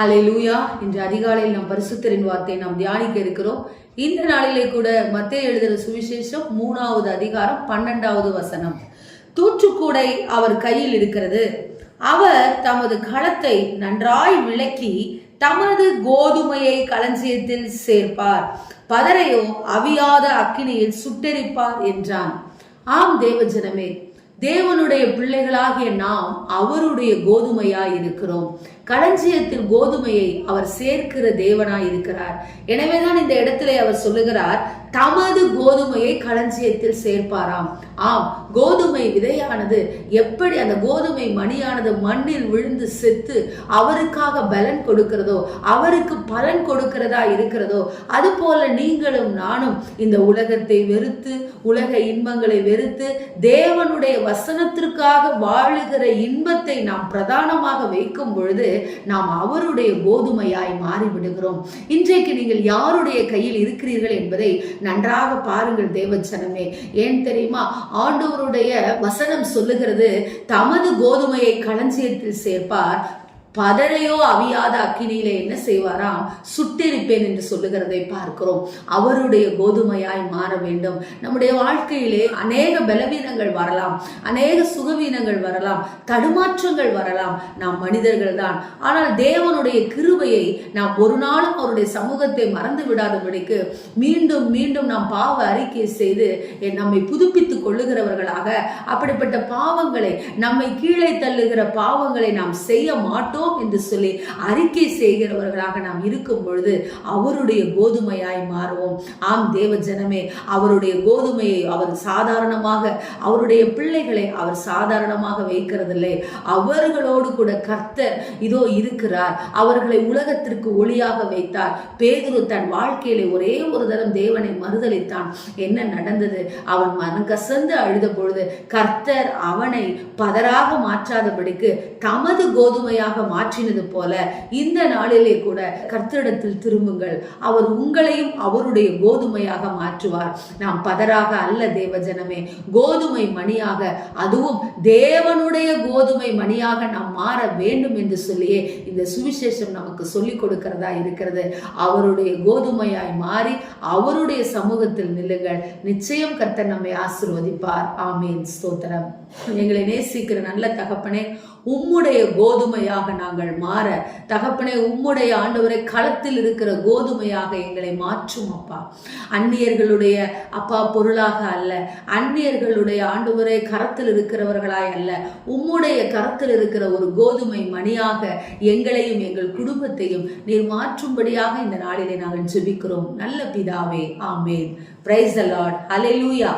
ஹலே லூயா இன்று அதிகாலையில் நாம் பரிசுத்தரின் வார்த்தையை நாம் தியானிக்க இருக்கிறோம். இந்த நாளிலே கூட மத்திய எழுதுகிற சுவிசேஷம் மூணாவது அதிகாரம் பன்னெண்டாவது வசனம். தூற்றுக்கூடை அவர் கையில் இருக்கிறது. அவர் தமது களத்தை நன்றாய் விளக்கி தமது கோதுமையை களஞ்சியத்தில் சேர்ப்பார். பதரையோ அவியாத அக்கினியில் சுட்டெரிப்பார் என்றான். ஆம் தேவஜனமே தேவனுடைய பிள்ளைகளாகிய நாம் அவருடைய கோதுமையாய் இருக்கிறோம். களஞ்சியத்தில் கோதுமையை அவர் சேர்க்கிற தேவனாய் இருக்கிறார். எனவேதான் இந்த இடத்துல அவர் சொல்லுகிறார் தமது கோதுமையை களஞ்சியத்தில் சேர்ப்பாராம். ஆம் கோதுமை விதையானது எப்படி அந்த கோதுமை மணியானது மண்ணில் விழுந்து செத்து அவருக்காக பலன் கொடுக்கிறதோ அவருக்கு பலன் கொடுக்கிறதா இருக்கிறதோ அது போல நீங்களும் நானும் இந்த உலகத்தை வெறுத்து உலக இன்பங்களை வெறுத்து தேவனுடைய வசனத்திற்காக வாழுகிற இன்பத்தை நாம் பிரதானமாக வைக்கும் பொழுது நாம் அவருடைய கோதுமையாய் மாறிவிடுகிறோம். இன்றைக்கு நீங்கள் யாருடைய கையில் இருக்கிறீர்கள் என்பதை நன்றாக பாருங்கள் தேவச்சனமே. ஏன் தெரியுமா? ஆண்டவருடைய வசனம் சொல்லுகிறது தமது கோதுமையை களஞ்சியத்தில் சேர்ப்பார் பதரையோ அவியாத அக்கினியில என்ன செய்வாராம்? சுட்டிருப்பேன் என்று சொல்லுகிறதை பார்க்கிறோம். அவருடைய கோதுமையாய் மாற வேண்டும். நம்முடைய வாழ்க்கையிலே அநேக பலவீனங்கள் வரலாம். அநேக சுகவீனங்கள் வரலாம். தடுமாற்றங்கள் வரலாம். நாம் மனிதர்கள் தான். ஆனால் தேவனுடைய கிருபையை நாம் ஒரு நாளும் அவருடைய சமூகத்தை மறந்து விடாதபடிக்கு மீண்டும் மீண்டும் நாம் பாவ அறிக்கை செய்து நம்மை புதுப்பித்துக் கொள்ளுகிறவர்களாக அப்படிப்பட்ட பாவங்களை நம்மை கீழே தள்ளுகிற பாவங்களை நாம் செய்ய மாட்டோம் மாட்டோம் என்று சொல்லி அறிக்கை செய்கிறவர்களாக நாம் இருக்கும் பொழுது அவருடைய கோதுமையாய் மாறுவோம். ஆம் தேவ ஜனமே அவருடைய கோதுமையை அவர் சாதாரணமாக அவருடைய பிள்ளைகளை அவர் சாதாரணமாக வைக்கிறதில்லை. அவர்களோடு கூட கர்த்தர் இதோ இருக்கிறார். அவர்களை உலகத்திற்கு ஒளியாக வைத்தார். பேதுரு தன் வாழ்க்கையில ஒரே ஒரு தரம் தேவனை மறுதளித்தான். என்ன நடந்தது? அவன் மனம் கசந்து அழுத பொழுது கர்த்தர் அவனை பதராக மாற்றாதபடிக்கு தமது கோதுமையாக மாற்றினது போல இந்த நாளிலே கூட கர்த்தரிடத்தில் திரும்புங்கள். அவர் உங்களையும் அவருடைய கோதுமையாக மாற்றுவார். நாம் பதராக அல்ல தேவஜனமே. கோதுமை மணியாக அதுவும் தேவனுடைய கோதுமை மணியாக நாம் மாற வேண்டும் என்று சொல்லியே இந்த சுவிசேஷம் நமக்கு சொல்லிக் கொடுக்கிறதா இருக்கிறது. அவருடைய கோதுமையாய் மாறி அவருடைய சமூகத்தில் நில்லுங்கள். நிச்சயம் கர்த்தர் நம்மை ஆசிர்வதிப்பார். ஆமீன். ஸ்தோத்திரம். எங்களை நேசிக்கிற நல்ல தகப்பனே உம்முடைய கோதுமையாக நாங்கள் மாற. தகப்பனே உம்முடைய ஆண்டவரை களத்தில் இருக்கிற கோதுமையாக எங்களை மாற்றும் அப்பா. அந்நியர்களுடைய அப்பா பொருளாக அல்ல. அந்நியர்களுடைய ஆண்டவரை கரத்தில் இருக்கிறவர்களாய் அல்ல. உம்முடைய கரத்தில் இருக்கிற ஒரு கோதுமை மணியாக எங்களையும் எங்கள் குடும்பத்தையும் நீர் மாற்றும்படியாக இந்த நாளிலே நாங்கள் ஜெபிக்கிறோம். நல்ல பிதாவே ஆமேன். Price allot அலையூயா